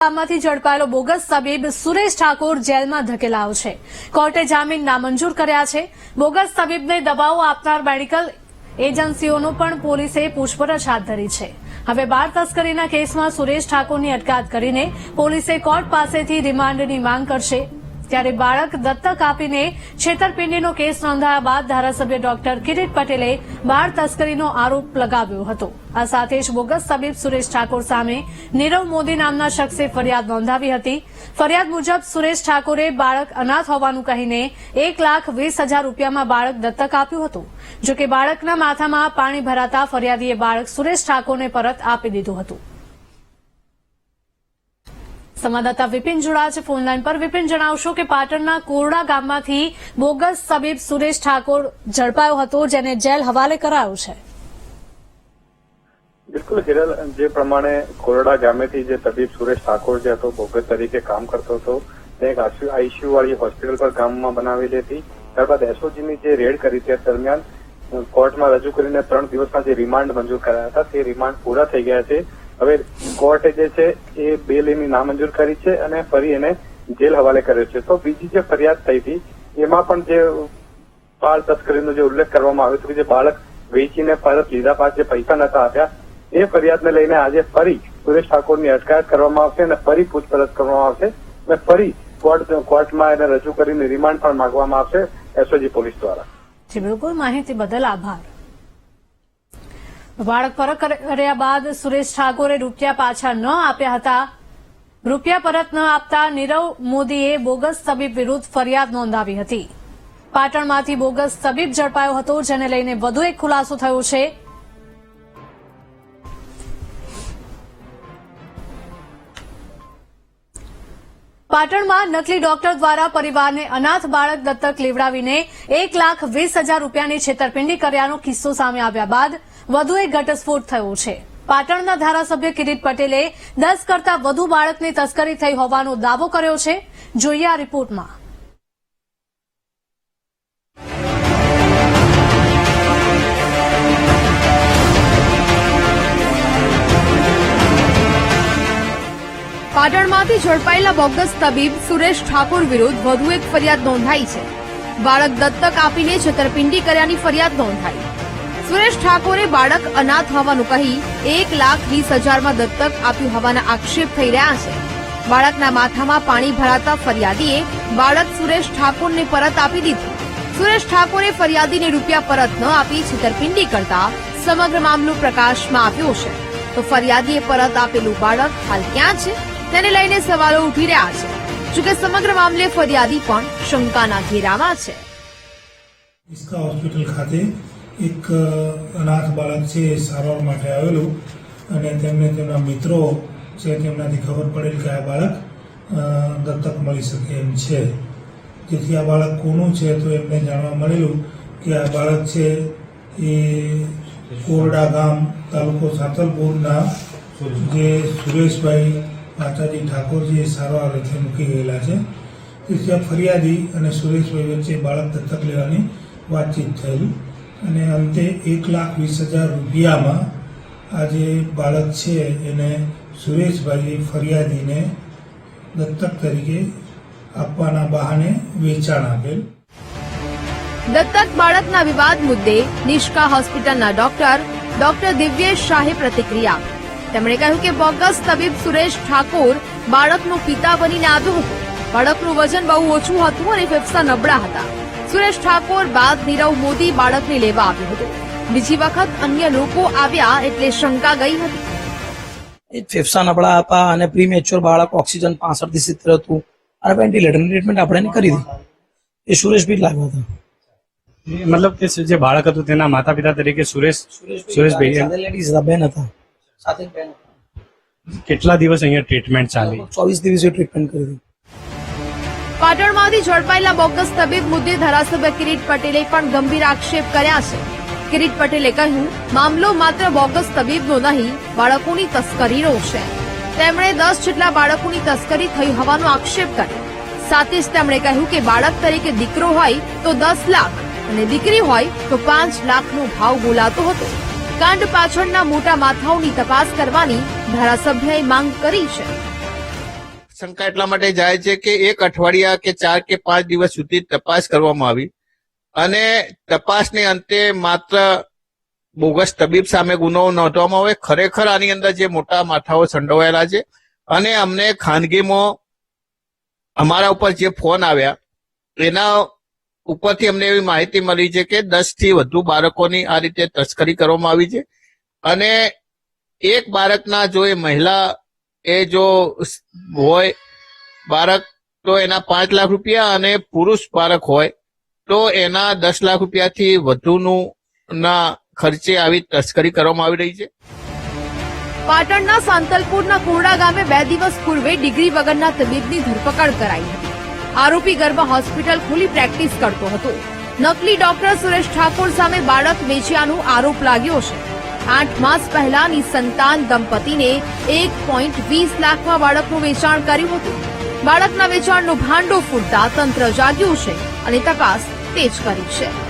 ગામમાંથી ઝડપાયેલો બોગસ તબીબ સુરેશ ઠાકોર જેલમાં ધકેલાયો છે. કોર્ટે જામીન નામંજૂર કર્યા છે. બોગસ તબીબને દબાવો આપનાર મેડિકલ એજન્સીઓનો પણ પોલીસે પૂછપરછ હાથ ધરી છે. હવે બાળ તસ્કરીના કેસમાં સુરેશ ઠાકોરની અટકાયત કરીને પોલીસે કોર્ટ પાસેથી રિમાન્ડની માંગ કરશે. ત્યારે બાળક દત્તક આપીને છેતરપિંડીનો કેસ નોંધાયા બાદ ધારાસભ્ય ડોક્ટર કિરીટ પટેલે બાળ તસ્કરીનો આરોપ લગાવ્યો હતો. આ સાથે જ બોગસ તબીબ સુરેશ ઠાકોર સામે નીરવ મોદી નામના શખ્સે ફરિયાદ નોંધાવી હતી. ફરિયાદ મુજબ સુરેશ ઠાકોરે બાળક અનાથ હોવાનું કહીને એક લાખ વીસ હજાર રૂપિયામાં બાળક દત્તક આપ્યું હતું. જો કે બાળકના માથામાં પાણી ભરાતા ફરિયાદીએ બાળક સુરેશ ઠાકોરને પરત આપી દીધું હતું. સંવાદદાતા વિપિન જોડાયા છે ફોનલાઈન પર. વિપિન, જણાવશો કે પાટણના કોરડા ગામમાંથી બોગસ સબીબ સુરેશ ઠાકોર ઝડપાયો હતો, જેને જેલ હવાલે કરાયો છે. બિલકુલ, હિરલ, જે પ્રમાણે કોરડા ગામેથી જે તબીબ સુરેશ ઠાકોર જે હતો, બોગસ તરીકે કામ કરતો હતો, તે એક આઈસીયુ હોસ્પિટલ પર ગામમાં બનાવેલી હતી. ત્યારબાદ એસઓજીની જે રેડ કરી તે દરમિયાન કોર્ટમાં રજૂ કરીને ત્રણ દિવસના જે રિમાન્ડ મંજૂર કરાયા હતા, તે રિમાન્ડ પૂરા થઈ ગયા છે. હવે કોર્ટે જે છે એ બેલ એની નામંજૂર કરી છે અને ફરી એને જેલ હવાલે કર્યો છે. તો બીજી જે ફરિયાદ થઈ હતી, એમાં પણ જે બાળ તસ્કરીનો જે ઉલ્લેખ કરવામાં આવ્યો હતો કે જે બાળક વેચીને પરત લીધા બાદ જે પૈસા નતા આપ્યા, એ ફરિયાદને લઈને આજે ફરી સુરેશ ઠાકોરની અટકાયત કરવામાં આવશે અને ફરી પૂછપરછ કરવામાં આવશે અને ફરી કોર્ટ, કોર્ટમાં એને રજૂ કરીને રિમાન્ડ પણ માંગવામાં આવશે એસઓજી પોલીસ દ્વારા. જી, બિલકુલ. માહિતી બદલ આભાર. પરત કર્યા બાદ સુરેશ ઠાકોરે રૂપિયા પાછા ન આપ્યા હતા. રૂપિયા પરત ન આપતા નીરવ મોદીએ બોગસ તબીબ વિરુદ્ધ ફરિયાદ નોંધાવી હતી. પાટણમાંથી બોગસ તબીબ ઝડપાયો હતો, જેને લઈને વધુ એક ખુલાસો થયો છે. પાટણમાં નકલી ડોક્ટર દ્વારા પરિવારને અનાથ બાળક દત્તક લેવડાવીને એક લાખ વીસ હજાર રૂપિયાની છેતરપિંડી કર્યાનો કિસ્સો સામે આવ્યા બાદ વધુ એક ઘટસ્ફોટ થયો છે. પાટણના ધારાસભ્ય કિરીટ પટેલે દસ કરતા વધુ બાળકની તસ્કરી થઈ હોવાનો દાવો કર્યો છે. જોઈએ આ રિપોર્ટમાં. પાટણમાંથી ઝડપાયેલા બોગસ તબીબ સુરેશ ઠાકોર વિરુદ્ધ વધુ એક ફરિયાદ નોંધાઈ છે. બાળક દત્તક આપીને છેતરપિંડી કર્યાની ફરિયાદ નોંધાઈ. સુરેશ ઠાકોરે બાળક અનાથ હોવાનું કહી એક લાખ વીસ હજારમાં દત્તક આપ્યું હોવાના આક્ષેપ થઈ રહ્યા છે. બાળકના માથામાં પાણી ભરાતા ફરિયાદીએ બાળક સુરેશ ઠાકોરને પરત આપી દીધું. સુરેશ ઠાકોરે ફરિયાદીને રૂપિયા પરત ન આપી છેતરપિંડી કરતા સમગ્ર મામલો પ્રકાશમાં આવ્યો છે. તો ફરિયાદીએ પરત આપેલું બાળક હાલ ક્યાં છે? તેને લઈને સવાલો ઉઠી રહ્યા છે. જોકે સમગ્ર મામલે ફરિયાદી પણ શંકાના ઘેરામાં છે. હોસ્પિટલ ખાતે એક અનાથ બાળક છે એ સારવાર માટે આવેલું અને તેમને તેમના મિત્રો છે તેમનાથી ખબર પડેલ કે આ બાળક દત્તક મળી શકે એમ છે. જેથી આ બાળક કોનું છે તો એમને જાણવા મળેલું કે આ બાળક છે એ કોરડા ગામ તાલુકો સાતલપુરના જે સુરેશભાઈ માતાજી ઠાકોરજી એ સારવાર અર્થે મૂકી ગયેલા છે. તેથી આ ફરિયાદી અને સુરેશભાઈ વચ્ચે બાળક દત્તક લેવાની વાતચીત થયેલ. અને અંતે એક લાખ વીસ હજાર રૂપિયામાં આ જે બાળક છે એને સુરેશભાઈએ ફરિયાદીને દત્તક તરીકે આપવાના બહાને વેચાણ આપેલ. દત્તક બાળકના વિવાદ મુદ્દે નિષ્કા હોસ્પિટલના ડોક્ટર ડોક્ટર દિવ્યેશ શાહે પ્રતિક્રિયા. તેમણે કહ્યું કે બોગસ તબીબ સુરેશ ઠાકોર બાળકનો પિતા બનીને આવ્યો હતો. બાળકનું વજન બહુ ઓછું હતું અને ફેફસા નબળા હતા. સુરેશ ઠાકોર બાદ નીરવ મોદી બાળકને લેવા આવ્યો હતો. બીજી વખત અન્ય લોકો આવ્યા એટલે શંકા ગઈ હતી. ફેફસા નબળા હતા અને પ્રીમેચ્યોર બાળક ઓક્સિજન પાસઠથી સિત્તેર હતું. અને વેન્ટિલેટરની ટ્રીટમેન્ટ આપણે કરી દીધી. એ સુરેશભાઈ જ લાવ્યા હતા. મતલબ કે જે બાળક હતું તેના માતા પિતા તરીકે સુરેશ સુરેશભાઈ લેડીઝ હતા. બેન હતા સાથે બેન કેટલા દિવસ અહીંયા ટ્રીટમેન્ટ ચાલી? ચોવીસ દિવસે ટ્રીટમેન્ટ કરી દીધી. પાટણમાંથી ઝડપાયેલા બોગસ તબીબ મુદ્દે ધારાસભ્ય કિરીટ પટેલે પણ ગંભીર આક્ષેપ કર્યા છે. કિરીટ પટેલે કહ્યું, મામલો માત્ર બોગસ તબીબનો નહીં, બાળકોની તસ્કરીનો છે. તેમણે દસ જેટલા બાળકોની તસ્કરી થઈ હોવાનો આક્ષેપ કર્યો. સાથે જ તેમણે કહ્યું કે બાળક તરીકે દીકરો હોય તો દસ લાખ અને દીકરી હોય તો પાંચ લાખનો ભાવ બોલાતો હતો. કાંડ પાછળના મોટા માથાઓની તપાસ કરવાની ધારાસભ્યએ માંગ કરી છે. શંકા એટલા માટે જાય છે કે એક અઠવાડિયા કે ચાર કે પાંચ દિવસ સુધી તપાસ કરવામાં આવી. અને તપાસને અંતે માત્ર બોગસ તબીબ સામે ગુનો નોંધવામાં આવે. ખરેખર આની અંદર જે મોટા માથાઓ સંડોવાયેલા છે. અને અમને ખાનગીમાં અમારા ઉપર જે ફોન આવ્યા, એના ઉપરથી અમને એવી માહિતી મળી છે કે દસથી વધુ બાળકોની આ રીતે તસ્કરી કરવામાં આવી છે. અને એક બાળકના જો એ મહિલા એ જો હોય, બાળક તો એના પાંચ લાખ રૂપિયા અને પુરુષ બાળક હોય, તો એના દસ લાખ રૂપિયાથી વધુનું ના ખર્ચે આવી તસ્કરી કરવામાં આવી રહી છે. પાટણના સાંતલપુરના કોરડા ગામે બે દિવસ પૂર્વે ડિગ્રી વગરના તબીબની ધરપકડ કરાઈ હતી. આરોપી ગર્ભ હોસ્પિટલ ખુલી પ્રેક્ટિસ કરતો હતો. નકલી ડોક્ટર સુરેશ ઠાકોર સામે બાળક વેચ્યાનો આરોપ લાગ્યો છે. આઠ માસ પહેલાની સંતાન દંપતીને એક પોઈન્ટ વીસ લાખમાં બાળકનું વેચાણ કર્યું હતું. બાળકના વેચાણનું ભાંડો ફૂટતા તંત્ર જાગ્યું છે અને તપાસ તેજ કરી છે.